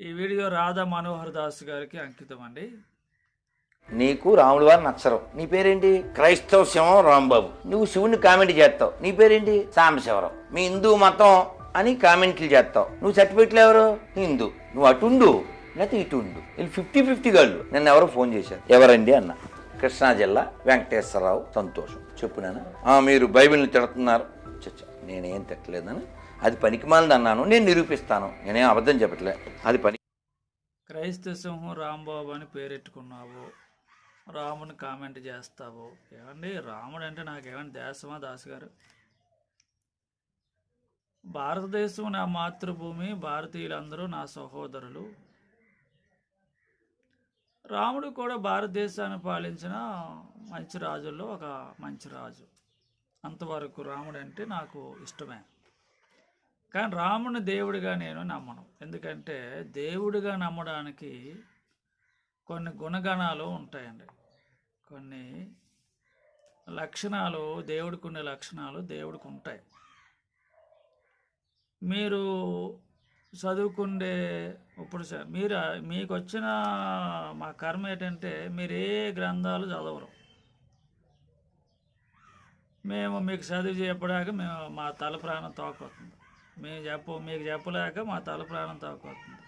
ఈ వీడియో రాధా మనోహర్ దాస్ గారికి అంకితం అండి నీకు రాముడు వారు నచ్చరు. నీ పేరేంటి? క్రైస్తవ శివం రాంబాబు. నువ్వు శివుని కామెంట్ చేస్తావు. నీ పేరేంటి? సాంబశివరావు. మీ హిందూ మతం అని కామెంట్లు చేస్తావు. నువ్వు సర్టిఫికెట్లు ఎవరు? హిందూ. నువ్వు అటుండు లేకపోతే ఇటు ఉండు వీళ్ళు ఫిఫ్టీ ఫిఫ్టీ గాళ్ళు నన్ను ఎవరో ఫోన్ చేశారు. ఎవరండి అన్న? కృష్ణా జిల్లా వెంకటేశ్వరరావు సంతోషం. చెప్పు నాన్న. మీరు బైబిల్ని తిడుతున్నారు. చచ్చా నేనేం తిట్టలేదని అది పనికిమాలింది అన్నాను నేను నిరూపిస్తాను. నేనేం అబద్ధం చెప్పట్లే. అది పని క్రైస్త సింహం రాంబాబు అని పేరెట్టుకున్నావు. రాముని కామెంట్ చేస్తావు. ఏమండి? రాముడు అంటే నాకేమైనా దేశమా దాస్ గారు భారతదేశం నా మాతృభూమి భారతీయులందరూ నా సహోదరులు. రాముడు కూడా భారతదేశాన్ని పాలించిన మంచి రాజుల్లో ఒక మంచి రాజు. అంతవరకు రాముడు అంటే నాకు ఇష్టమే. కానీ రాముని దేవుడిగా నేను నమ్మను. ఎందుకంటే దేవుడిగా నమ్మడానికి కొన్ని గుణగణాలు ఉంటాయండి. కొన్ని లక్షణాలు దేవుడికి ఉండే లక్షణాలు దేవుడికి ఉంటాయి. మీరు చదువుకుండే ఇప్పుడు మీరు మీకు వచ్చిన మా కర్మ ఏంటంటే మీరు ఏ గ్రంథాలు చదవరు. మేము మీకు చదువు చెప్పడానికి మేము మా తల ప్రాణం తోకొస్తుంది మేము చెప్పు మీకు చెప్పలేక మా తల ప్రాణం తోకొస్తుంది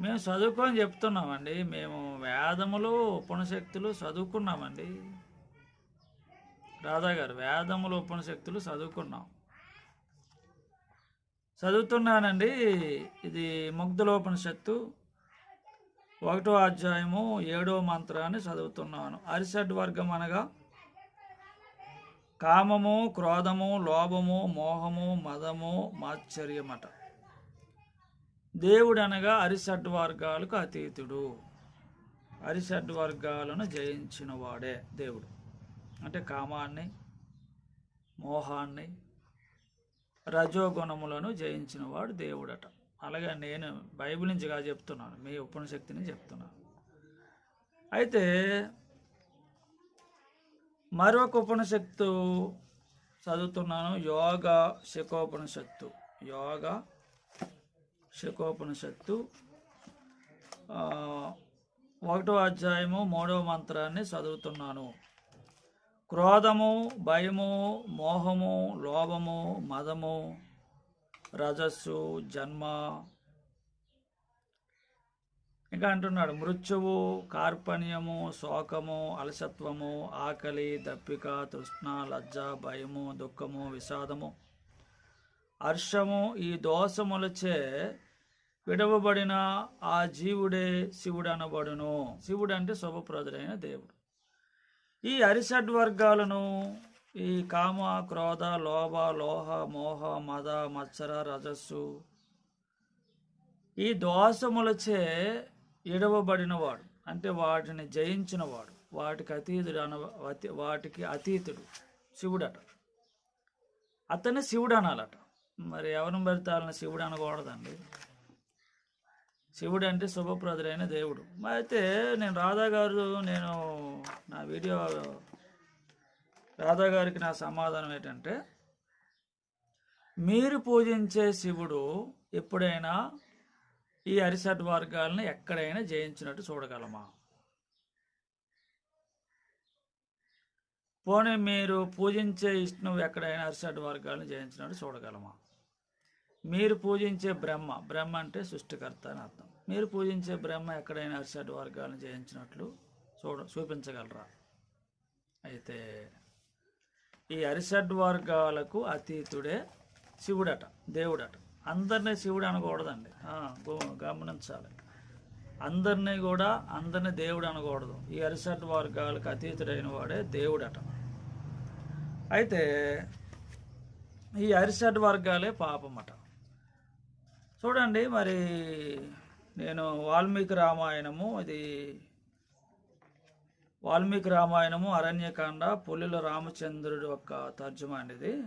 మేము చదువుకొని చెప్తున్నామండి. మేము వేదములు ఉపనిషక్తులు చదువుకున్నామండి. రాధా గారు వేదములు ఉపనిషక్తులు చదువుకున్నాం. చదువుతున్నానండి. ఇది ముగ్ధులోపనిషత్తు ఒకటో అధ్యాయము ఏడో మంత్రాన్ని చదువుతున్నాను. అరిషడ్ వర్గం అనగా కామము క్రోధము లోభము మోహము మదము మాత్సర్యమట. దేవుడు అనగా అరిషడ్ వర్గాలకు అతీతుడు. అరిషడ్ వర్గాలను జయించిన వాడే దేవుడు. అంటే కామాన్ని మోహాన్ని రజోగుణములను జయించినవాడు దేవుడట. అలాగే నేను బైబిల్ నుంచి కాదు చెప్తున్నాను. మీ ఉపనిశక్తిని చెప్తున్నాను. అయితే మరొక ఉపనిషత్తు చదువుతున్నాను యోగ శకోపనిషత్తు. యోగ శకోపనిషత్తు. ఒకటో అధ్యాయము మూడవ మంత్రాన్ని చదువుతున్నాను. క్రోధము భయము మోహము లోభము మదము రజస్సు జన్మ ఇంకా అంటున్నాడు మృత్యువు కార్పణ్యము శోకము అలసత్వము ఆకలి దప్పిక తృష్ణ లజ్జ భయము దుఃఖము విషాదము హర్షము ఈ దోషములచే విడవబడిన ఆ జీవుడే శివుడు అనబడును శివుడు అంటే శుభప్రదుడైన దేవుడు. ఈ అరిషడ్ వర్గాలను ఈ కామ క్రోధ లోభ లోహ మోహ మద మత్సర రజస్సు ఈ దోషములచే ఇడవబడినవాడు. అంటే వాటిని జయించినవాడు. వాటికి అతీతుడు అన అతి- వాటికి అతీతుడు శివుడట. అతన్ని శివుడు అనాలట. మరి ఎవరిని పడితే శివుడు అనకూడదండి? శివుడు అంటే శుభప్రదుడైన దేవుడు. మరి అయితే నేను రాధా గారు నేను నా వీడియో రాధా గారికి నా సమాధానం ఏంటంటే మీరు పూజించే శివుడు ఎప్పుడైనా ఈ అరిసట్ వర్గాలను ఎక్కడైనా జయించినట్టు చూడగలమా? పోనీ మీరు పూజించే విష్ణువు ఎక్కడైనా అరిసట్ వర్గాలను జయించినట్టు చూడగలమా? మీరు పూజించే బ్రహ్మ బ్రహ్మ అంటే సృష్టికర్త అని అర్థం. మీరు పూజించే బ్రహ్మ ఎక్కడైనా అరిసట్ వర్గాలను జయించినట్లు చూడ చూపించగలరా? అయితే ఈ అరిసడ్ వర్గాలకు అతీతుడే శివుడట దేవుడట. అందరినీ శివుడు అనకూడదండి. గమనించాలి. అందరినీ కూడా అందరినీ దేవుడు అనకూడదు. ఈ అరిషడ్ వర్గాలకు అతీతుడైన వాడే దేవుడట. అయితే ఈ అరిషడ్ వర్గాలే పాపమట. చూడండి మరి నేను వాల్మీకి రామాయణము ఇది వాల్మీకి రామాయణము అరణ్యకాండ పులిల రామచంద్రుడు యొక్క తర్జుమా అండి ఇది.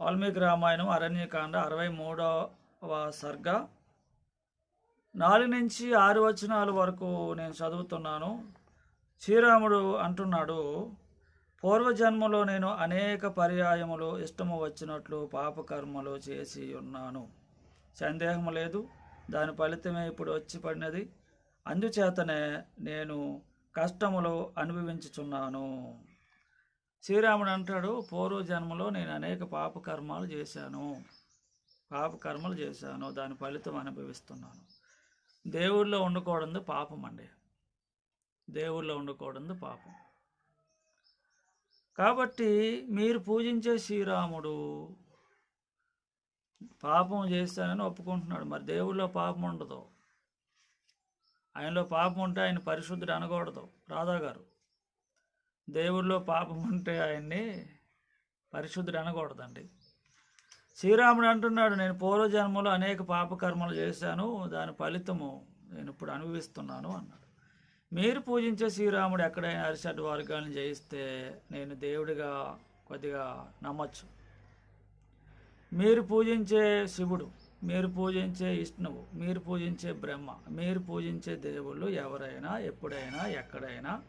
వాల్మీకి రామాయణం అరణ్యకాండ అరవై మూడవ సర్గ. నాలుగు నుంచి ఆరు వచనాల వరకు నేను చదువుతున్నాను. శ్రీరాముడు అంటున్నాడు పూర్వజన్మలో నేను అనేక పర్యాయములు ఇష్టము వచ్చినట్లు పాపకర్మలు చేసి ఉన్నాను. సందేహం లేదు దాని ఫలితమే ఇప్పుడు వచ్చి పడినది. అందుచేతనే నేను కష్టములు అనుభవించుచున్నాను. శ్రీరాముడు అంటాడు పూర్వ జన్మలో నేను అనేక పాపకర్మాలు చేశాను. పాపకర్మలు చేశాను. దాని ఫలితం అనుభవిస్తున్నాను. దేవుళ్ళో ఉండకూడదు పాపం అండి. దేవుళ్ళో ఉండకూడదు పాపం. కాబట్టి మీరు పూజించే శ్రీరాముడు పాపం చేశానని ఒప్పుకుంటున్నాడు. మరి దేవుళ్ళో పాపం ఉండదు. ఆయనలో పాపం ఉంటే ఆయన పరిశుద్ధుడు అనకూడదు. రాధా దేవుల్లో పాపం ఉంటే ఆయన్ని పరిశుద్ధుడు అనకూడదండి. శ్రీరాముడు అంటున్నాడు నేను పూర్వజన్మలో అనేక పాపకర్మలు చేశాను దాని ఫలితము నేను ఇప్పుడు అనుభవిస్తున్నాను అన్నాడు. మీరు పూజించే శ్రీరాముడు ఎక్కడైనా అరిషడ్ వర్గాలను జయిస్తే నేను దేవుడిగా కొద్దిగా నమ్మచ్చు. మీరు పూజించే శివుడు మీరు పూజించే విష్ణువు మీరు పూజించే బ్రహ్మ మీరు పూజించే దేవుళ్ళు ఎవరైనా ఎప్పుడైనా ఎక్కడైనా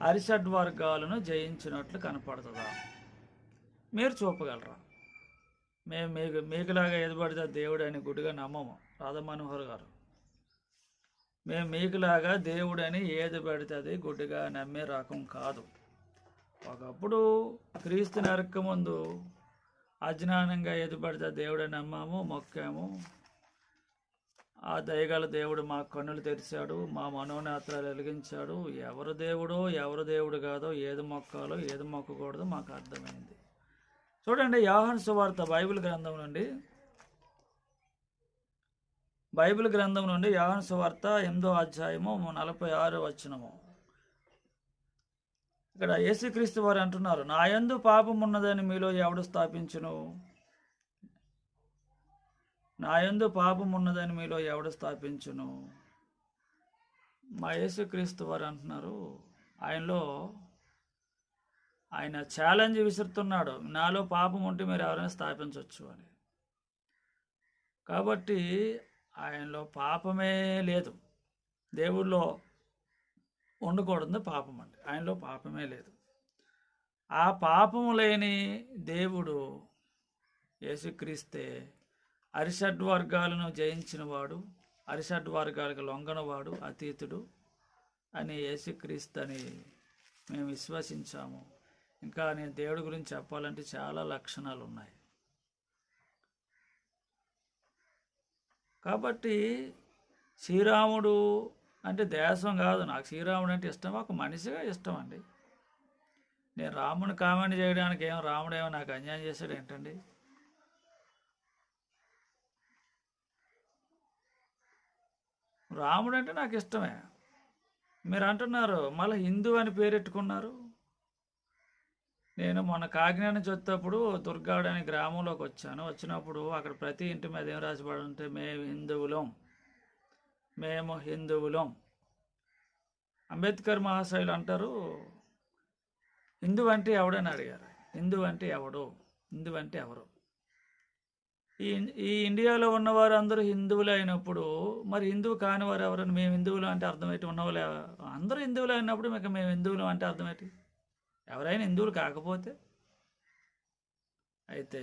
అరిషడ్వర్గాలను జయించినట్లు కనపడుతుందా? మీరు చూపగలరా? మేము మీకు మీకులాగా ఎదుబడితే దేవుడు అని గుడిగా నమ్మము రాధా మనోహర్ గారు. మేము మీకులాగా దేవుడని ఏది పడితే అది గుడ్డిగా నమ్మే రకం కాదు. ఒకప్పుడు క్రీస్తు నరక ముందు అజ్ఞానంగా ఏది దేవుడని నమ్మాము మొక్కాము ఆ దయగల దేవుడు మా కన్నులు తెరిచాడు మా మనోనేత్రాలు వెలిగించాడు. ఎవరు దేవుడో ఎవరు దేవుడు కాదో ఏది మొక్కాలో ఏది మొక్కకూడదో మాకు అర్థమైంది. చూడండి యోహాను సువార్త బైబిల్ గ్రంథం నుండి. బైబిల్ గ్రంథం నుండి యాహన్ సువార్త ఎనిమిదో అధ్యాయము నలభై ఆరు వచ్చినము ఇక్కడ యేసుక్రీస్తు వారు అంటున్నారు నా యందు పాపం ఉన్నదని మీలో ఎవడు స్థాపించును? నా యందు పాపం ఉన్నదని మీలో ఎవడు స్థాపించును? మా యేసుక్రీస్తు వారు అంటున్నారు ఆయనలో ఆయన ఛాలెంజ్ విసురుతున్నాడు నాలో పాపం ఉంటే మీరు ఎవరైనా స్థాపించవచ్చు అని. కాబట్టి ఆయనలో పాపమే లేదు. దేవుళ్ళో ఉండకూడదు పాపం అండి. ఆయనలో పాపమే లేదు. ఆ పాపము లేని దేవుడు యేసుక్రీస్తే అరిషడ్ వర్గాలను జయించినవాడు అరిషడ్ వర్గాలకు లొంగనవాడు అతీతుడు అని యేసుక్రీస్తు అని మేము విశ్వసించాము. ఇంకా నేను దేవుడి గురించి చెప్పాలంటే చాలా లక్షణాలు ఉన్నాయి. కాబట్టి శ్రీరాముడు అంటే దేశం కాదు. నాకు శ్రీరాముడు అంటే ఇష్టం. ఒక మనిషిగా ఇష్టం అండి. నేను రాముని కామెంట్ చేయడానికి ఏం రాముడు ఏమో నాకు అన్యాయం చేశాడు ఏంటండి? రాముడు అంటే నాకు ఇష్టమే మీరు అంటున్నారు మళ్ళీ హిందూ అని పేరెట్టుకున్నారు? నేను మొన్న కాకినాడ నుంచి వచ్చేటప్పుడు దుర్గాడు అనే గ్రామంలోకి వచ్చాను. వచ్చినప్పుడు అక్కడ ప్రతి ఇంటి మీద ఏం రాసిపడి ఉంటే మేము హిందువులం మేము హిందువులం. అంబేద్కర్ మహాశయులు అంటారు హిందూ అంటే ఎవడని అడిగారు? హిందూ అంటే ఎవడు? హిందూ అంటే ఎవరు? ఈ ఈ ఇండియాలో ఉన్నవారు అందరూ హిందువులు అయినప్పుడు మరి హిందువు కాని వారు ఎవరైనా మేము హిందువులు అంటే అర్థమేంటి ఉన్నవాళ్ళు అందరూ హిందువులు అయినప్పుడు మీకు మేము హిందువులు అంటే అర్థమేంటి ఎవరైనా హిందువులు కాకపోతే? అయితే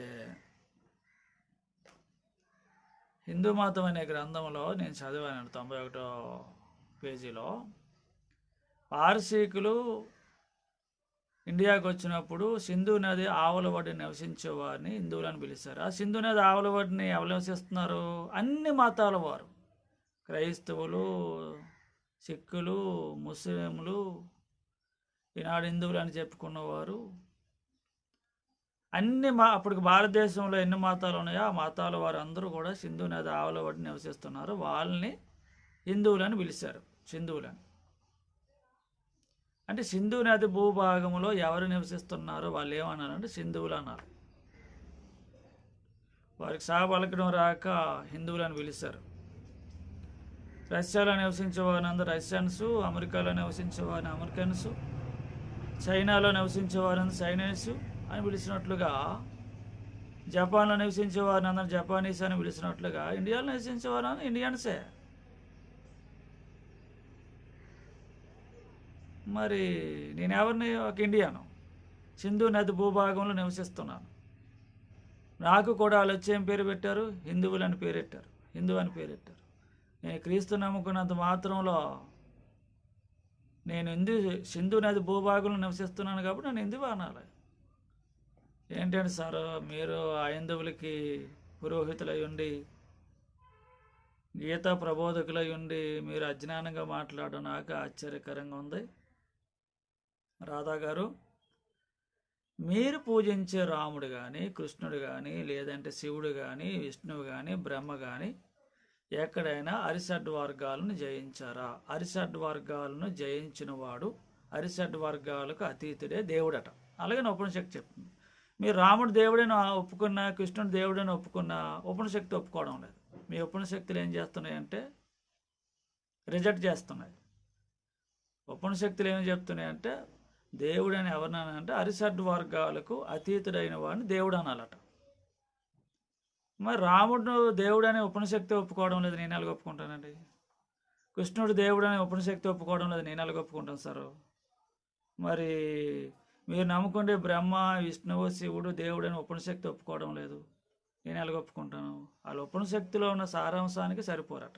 హిందూ మతం అనే గ్రంథంలో నేను చదివాను తొంభై ఒకటో పేజీలో పారసీకులు ఇండియాకు వచ్చినప్పుడు సింధు నది ఆవుల ఒడ్డు నివసించే వారిని హిందువులని పిలుస్తారు. ఆ సింధు నది ఆవుల వడ్డిని ఎవరు నివసిస్తున్నారు? అన్ని మతాల వారు. క్రైస్తవులు సిక్కులు ముస్లింలు ఈనాడు హిందువులు అని చెప్పుకున్నవారు. అన్ని మా అప్పటికి భారతదేశంలో ఎన్ని మతాలు ఉన్నాయో ఆ మతాల వారు అందరూ కూడా సింధు నది ఆవుల ఒడ్డు నివసిస్తున్నారు. వాళ్ళని హిందువులని పిలిచారు. సింధువులని. అంటే సింధు నది భూభాగంలో ఎవరు నివసిస్తున్నారో వాళ్ళు ఏమన్నారు అంటే సింధువులు అన్నారు. వారికి సహ పలకడం రాక హిందువులను పిలిచారు. రష్యాలో నివసించే వారిని అందరూ రష్యన్స్ అమెరికాలో నివసించే వారిని అమెరికన్స్ చైనాలో నివసించే వారిని చైనీస్ అని పిలిచినట్లుగా జపాన్లో నివసించే వారిని అందరూ జపానీస్ అని పిలిచినట్లుగా ఇండియాలో నివసించే వారిని ఇండియన్సే. మరి నేను ఎవరిని? ఒక ఇండియాను. సింధు నది భూభాగంలో నివసిస్తున్నాను. నాకు కూడా వాళ్ళు వచ్చి ఏం పేరు పెట్టారు? హిందువులు అని పేరెట్టారు హిందువు అని పేరెట్టారు నేను క్రీస్తు నమ్ముకున్నంత మాత్రంలో నేను హిందూ సింధు నది భూభాగంలో నివసిస్తున్నాను కాబట్టి నేను హిందువు అనాలి. ఏంటంటే సార్? మీరు ఆ హిందువులకి పురోహితులై ఉండి గీతా ప్రబోధకులై ఉండి మీరు అజ్ఞానంగా మాట్లాడడం నాకు ఆశ్చర్యకరంగా ఉంది. రాధా గారు మీరు పూజించే రాముడు కానీ కృష్ణుడు కానీ లేదంటే శివుడు కానీ విష్ణువు కానీ బ్రహ్మ కానీ ఎక్కడైనా అరిసడ్ వర్గాలను జయించారా? అరిసడ్ వర్గాలను జయించిన వాడు అరిసడ్ వర్గాలకు అతీతుడే దేవుడట. అలాగే ఉపనిషక్తి చెప్తుంది. మీరు రాముడు దేవుడని ఒప్పుకున్నా కృష్ణుడు దేవుడని ఒప్పుకున్నా ఉపనిషక్తి ఒప్పుకోవడం లేదు. మీ ఉపనిషక్తులు ఏం చేస్తున్నాయంటే రిజెక్ట్ చేస్తున్నాయి. ఉపనిషక్తులు ఏం చెప్తున్నాయంటే దేవుడు అని ఎవరినంటే అరిసడ్ వర్గాలకు అతీతుడైన వాడిని దేవుడు అనాలట. మరి రాముడు దేవుడు అనే ఉపనిశక్తి ఒప్పుకోవడం లేదు నేను ఎలాగ ఒప్పుకుంటానండి? కృష్ణుడు దేవుడు అనే ఉపనిశక్తి ఒప్పుకోవడం లేదు నేను ఎలాగ ఒప్పుకుంటాను సార్? మరి మీరు నమ్ముకుంటే బ్రహ్మ విష్ణువు శివుడు దేవుడు అని ఉపనిశక్తి ఒప్పుకోవడం లేదు నేను ఎలాగ ఒప్పుకుంటాను? వాళ్ళ ఉపనిశక్తిలో ఉన్న సారాంశానికి సరిపోరట.